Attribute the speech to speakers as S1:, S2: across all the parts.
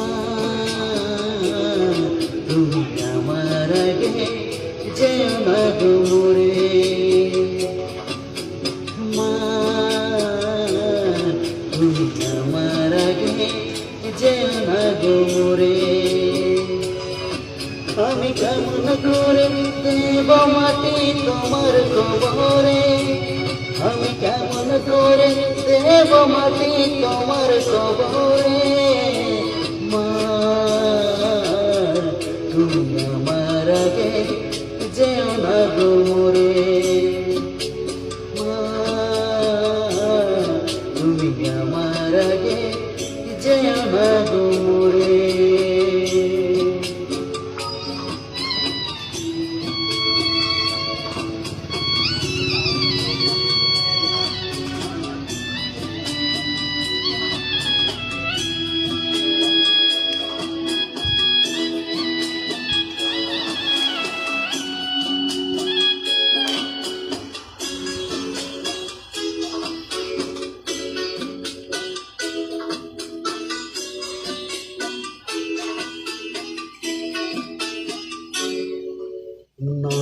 S1: আমার তুমি আমার আগে যাবাগ মোরে মা তুমি আমার আগে যাবাগ মোরে আমি কেমন করে দেব মাটি তোমার কবরে আমি কেমন করে দেব মাটি তোমার কবরে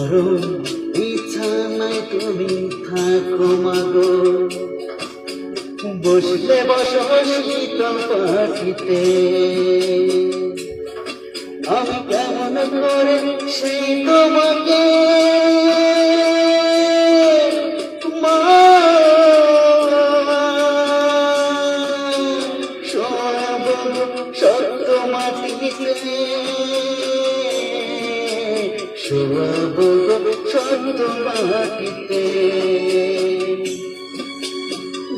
S1: নরম বিছানায় তুমি থাকো মাগো। বসলে বসো শীতল পাখিতে। আমি কেমন করে সেই তোমাকে সত্য মাটিতে। শোয়াব সত্য মাটিতে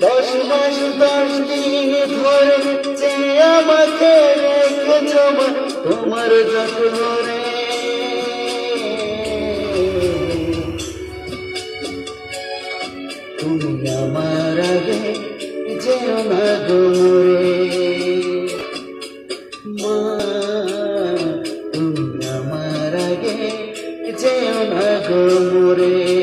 S1: দশ মাস, দশ দিন ধরে যে আমাকে রেখেছ তোমার যত্নে তুমি আমার আগে যেও না গো। away.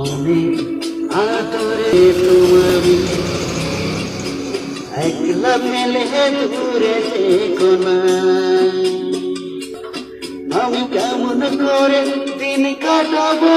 S1: অনেক আদরে তোমারি। একলা মেলে দূরে থেকো না। আমি কেমন করে দিন কাটাবো?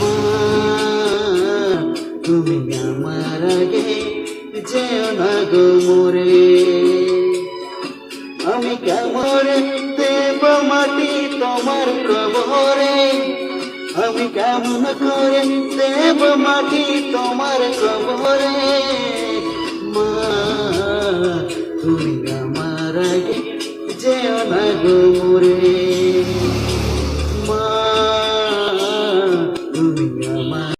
S1: মা, তুমি আমার আগে যেও না গো মোরে আমি কেমন দেব মাটি তোমার কবরে? আমি কেমন করে দেব মাটি তোমার কবরে? মা